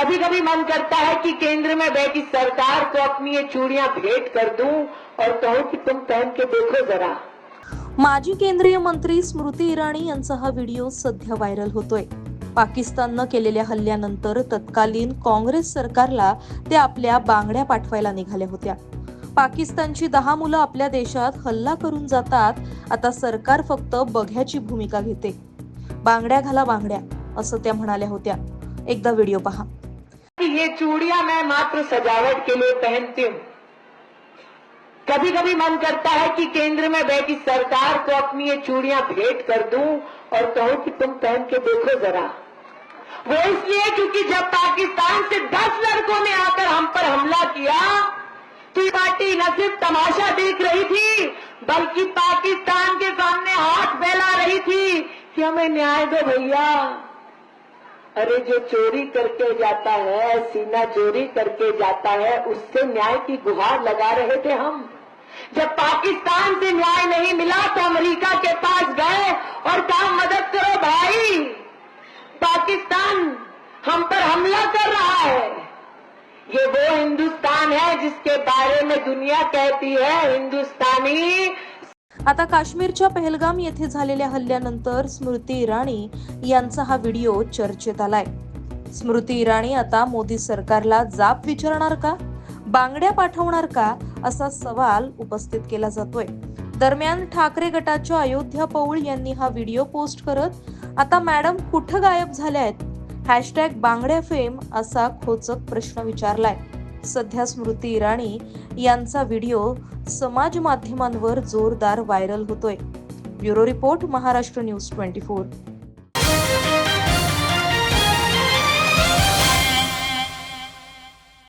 कभी कभी मन करता है कि केंद्र में बैठी सरकार को अपनी ये चूड़ियां भेंट कर दूं और कहूं कि तुम पहन के देखो जरा। माजी केंद्रीय मंत्री स्मृती इराणी यांचा हा व्हिडिओ सध्या व्हायरल होतोय. पाकिस्ताननं केलेल्या हल्ल्यानंतर तत्कालीन काँग्रेस सरकारला ते आपल्या बांगड्या पाठवायला निघाल्या होत्या. पाकिस्तानची दहा मुलं आपल्या देशात हल्ला करून जातात आता सरकार फक्त बघ्याची भूमिका घेते. बांगड्या घाला बांगड्या असं त्या म्हणाल्या होत्या. एकदा व्हिडिओ पहा. ये चूड़ियाँ मैं मात्र सजावट के लिए पहनती हूँ। कभी कभी मन करता है कि केंद्र में बैठी सरकार को अपनी ये चूड़ियाँ भेंट कर दूँ और कहूँ कि तुम पहन के देखो जरा। वो इसलिए क्योंकि जब पाकिस्तान से दस लड़कों ने आकर हम पर हमला किया तो पार्टी न सिर्फ़ तमाशा देख रही थी, बल्कि पाकिस्तान के सामने हाथ फैला रही थी कि हमें न्याय दो भैया। अरे जो चोरी करके जाता है, सीना चोरी करके जाता है, उससे न्याय की गुहार लगा रहे थे हम। जब पाकिस्तान से न्याय नहीं मिला तो अमेरिका के पास गए और कहा, मदद करो भाई। पाकिस्तान हम पर हमला कर रहा है। ये वो हिंदुस्तान है जिसके बारे में दुनिया कहती है, हिंदुस्तानी आता काश्मीरच्या पहलगाम येथे झालेल्या हल्ल्यानंतर स्मृती इराणी यांचा हा व्हिडिओ चर्चेत आलाय. स्मृती इराणी आता मोदी सरकारला जाब विचारणार का? बांगड्या पाठवणार का? असा सवाल उपस्थित केला जातोय. दरम्यान ठाकरे गटाच्या अयोध्या पौळ यांनी हा व्हिडिओ पोस्ट करत आता मॅडम कुठं गायब झाल्या आहेत हॅशटॅग बांगड्या फेम असा खोचक प्रश्न विचारलाय. सध्या स्मृती इराणी यांचा व्हिडिओ समाज माध्यमांवर जोरदार व्हायरल होतोय. Bureau report Maharashtra news twenty four.